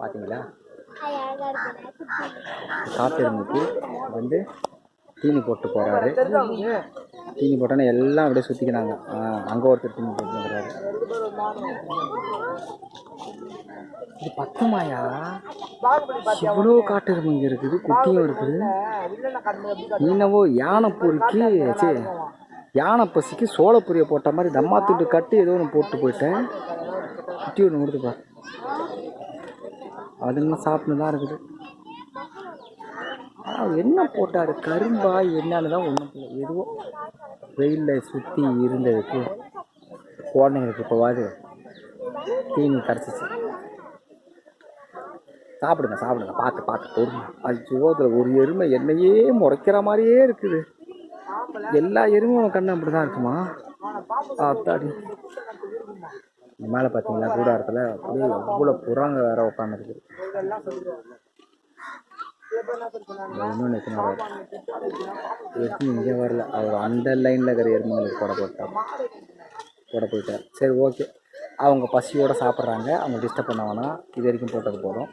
பார்த்தீங்களா எருமைக்கு வந்து தீனி போட்டு போகிறாரு தீனி போட்டோன்னே எல்லாம் அப்படியே சுற்றிக்கினாங்க அங்கே ஒருத்தர் தீனி போட்டு போகிறாரு இது பத்துமாயா? இவ்வளோ காட்டு எருமை இங்கே இருக்குது? குட்டியும் இருக்குது. நீனவோ யானை பொறிக்கு யானை பசிக்கு சோளப்பொரியை போட்ட மாதிரி தம்மா துண்டு கட்டி ஏதோ ஒன்று போட்டு போயிட்டேன். குட்டி ஒன்று கொடுத்து பாரு சாப்பிட்டு தான் இருக்குது. ஆனால் என்ன போட்டார்? கரும்பா என்னன்னு தான் ஒன்றும் இல்லை எதுவோ வெயிலில் சுற்றி இருந்ததுக்கு குழந்தைங்களுக்கு இப்போவாது தீனி கிடச்சிச்சு சாப்பிடுங்க சாப்பிடுங்க. பார்த்து பார்த்து பொறுமை. ஐயோ அதில் ஒரு எருமை என்னையே முறைக்கிற மாதிரியே இருக்குது. எல்லா எருமையும் கண்ணு அப்படி தான் இருக்குமா? அத்தாடி இந்த மேலே பார்த்தீங்களா கூடாரத்தில் அப்படியே எவ்வளோ புறாங்க வேற உட்காந்துருக்குது இன்னொன்று எத்தனை இங்கே வரல? அவர் அந்த லைனில் இருக்கிற எருமைங்களுக்கு போட போட்டார். போட போயிட்டார் சரி ஓகே அவங்க பசியோடு சாப்பிட்றாங்க. அவங்க டிஸ்டர்ப் பண்ண வேணாம். இது வரைக்கும் போட்டது போதும்.